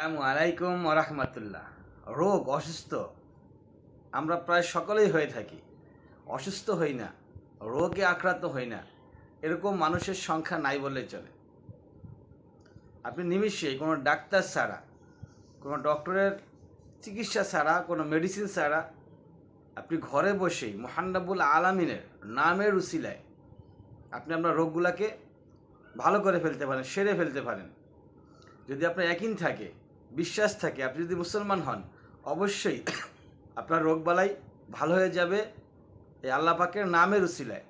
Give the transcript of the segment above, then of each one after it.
আসসালামু আলাইকুম রহমতুল্লাহ। রোগ, অসুস্থ, আমরা প্রায় সকলেই হয়ে থাকি। অসুস্থ হই না, রোগে আক্রান্ত হই না, এরকম মানুষের সংখ্যা নাই বললেই চলে। আপনি নিমিষেই কোনো ডাক্তার ছাড়া, কোনো ডক্টরের চিকিৎসা ছাড়া, কোনো মেডিসিন ছাড়া, আপনি ঘরে বসেই মোহান্নাবুল আলামিনের নামের উসিলায় আপনি আপনার রোগগুলোকে ভালো করে ফেলতে পারেন, সেরে ফেলতে পারেন। যদি আপনার একই থাকে বিশ্বাস থাকে। আপনি যদি মুসলমান হন, অবশ্যই আপনার রোগবালাই ভালো হয়ে যাবে এই আল্লাহ পাকের নামের উসিলায়।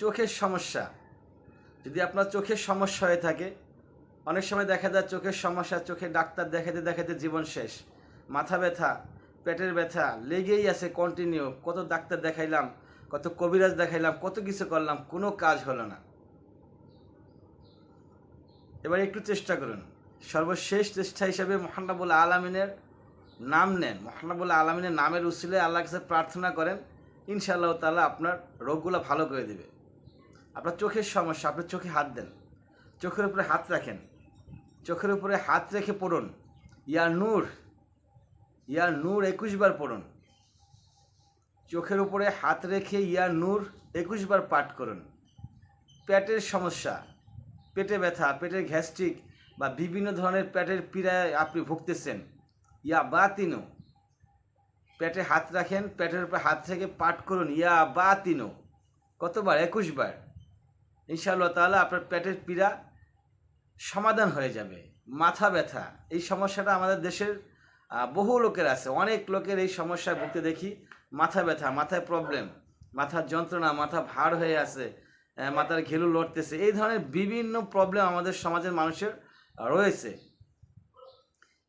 চোখের সমস্যা, যদি আপনার চোখের সমস্যা হয়ে থাকে, অনেক সময় দেখা যায় চোখের সমস্যা, চোখে ডাক্তার দেখাতে দেখাতে জীবন শেষ। মাথা ব্যথা, পেটের ব্যথা, লেগেই আছে কন্টিনিউ কত ডাক্তার দেখাইলাম, কত কবিরাজ দেখাইলাম, কত কিছু করলাম, কোনো কাজ হলো না। এবার একটু চেষ্টা করুন। সর্বশেষ চেষ্টা হিসেবে মহানাবুল আলমিনের নাম নেন। মহানাবুল আলমিনের নামের উসিলে আল্লাহ কাছে প্রার্থনা করেন, ইনশাআল্লাহ তাআলা আপনার রোগগুলো ভালো করে দেবে। আপনার চোখের সমস্যা আপনি চোখে হাত দেন, চোখের উপরে হাত রাখেন, চোখের উপরে হাত রেখে পড়ুন। ইয়া নূর ইয়া নূর একুশ বার পড়ুন। চোখের উপরে হাত রেখে ইয়া নূর একুশ বার পাঠ করুন। পেটের সমস্যা, পেটে ব্যথা, পেটের গ্যাস্ট্রিক বা বিভিন্ন ধরনের পেটের পীড়ায় আপনি ভুগতেছেন। ইয়া বাতিনো। পেটে হাত রাখেন, পেটের উপরে হাত থেকে পাঠ করুন। ইয়া বাতিনো। কতবার? একুশ বার ইনশাআল্লাহ তাহলে আপনার পেটের পীড়া সমাধান হয়ে যাবে। মাথা ব্যথা, এই সমস্যাটা আমাদের দেশের বহু লোকের আছে। অনেক লোকের এই সমস্যায় ভুগতে দেখি মাথা ব্যথা, মাথায় প্রবলেম মাথার যন্ত্রণা, মাথা ভার হয়ে আছে মাথার ঘেলু লড়তেছে। এই ধরনের বিভিন্ন প্রবলেম আমাদের সমাজের মানুষের রয়েছে।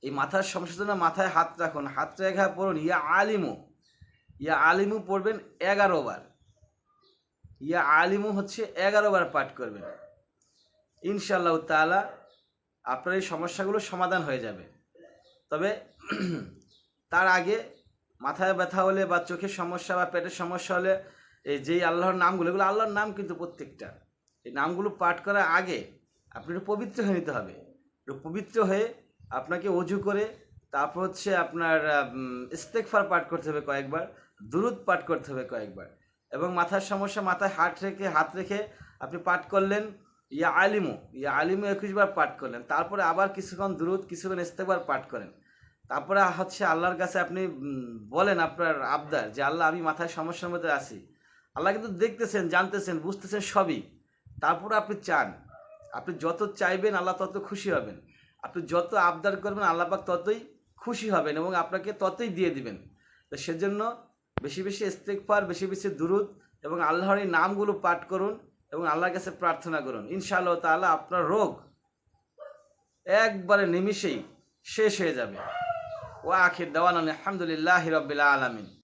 এই মাথার সমস্যার জন্য মাথায় হাত রাখুন। হাত রেখা পড়ুন। ইয়া আলিমু। ইয়া আলিমু পড়বেন এগারো বার। ইয়া আলিমু হচ্ছে এগারো বার পাঠ করবেন। ইনশাআল্লাহ তাআলা আপনার এই সমস্যাগুলো সমাধান হয়ে যাবে। তবে তার আগে মাথায় ব্যথা হলে বা চোখের সমস্যা বা পেটের সমস্যা হলে এই যেই আল্লাহর নামগুলো, এগুলো আল্লাহর নাম কিন্তু প্রত্যেকটা। এই নামগুলো পাঠ করার আগে আপনি একটু পবিত্র হয়ে নিতে হবে। পবিত্র হয়ে আপনাকে অজু করে তারপর হচ্ছে আপনার ইস্তেকফার পাঠ করতে হবে কয়েকবার, দুরুদ পাঠ করতে হবে কয়েকবার এবং মাথার সমস্যা, মাথায় হাত রেখে হাত রেখে আপনি পাঠ করলেন, ইয়া আলিমু ইয়া আলিমু একুশবার পাঠ করলেন, তারপরে আবার কিছুক্ষণ দুরুদ, কিছুক্ষণ ইস্তেকবার পাঠ করেন। তারপরে হচ্ছে আল্লাহর কাছে আপনি বলেন আপনার আবদার যে, আল্লাহ, আমি মাথায় সমস্যার মধ্যে আছি। আল্লাহ কিন্তু দেখতেছেন, জানতেছেন, বুঝতেছেন সবই। তারপরে আপনি চান। আপনি যত চাইবেন আল্লাহ তত খুশি হবেন। আপনি যত আবদার করবেন আল্লাহ পাক ততই খুশি হবেন এবং আপনাকে ততই দিয়ে দিবেন। তো সেজন্য বেশি বেশি ইস্তেকফার বেশি বেশি দুরুদ এবং আল্লাহর এই নামগুলো পাঠ করুন এবং আল্লাহর কাছে প্রার্থনা করুন। ইনশাআল্লাহ তাআলা আপনার রোগ একবারে নিমিষেই শেষ হয়ে যাবে। ও আখির দেওয়ান আলহামদুলিল্লাহ রবিল আলমিন।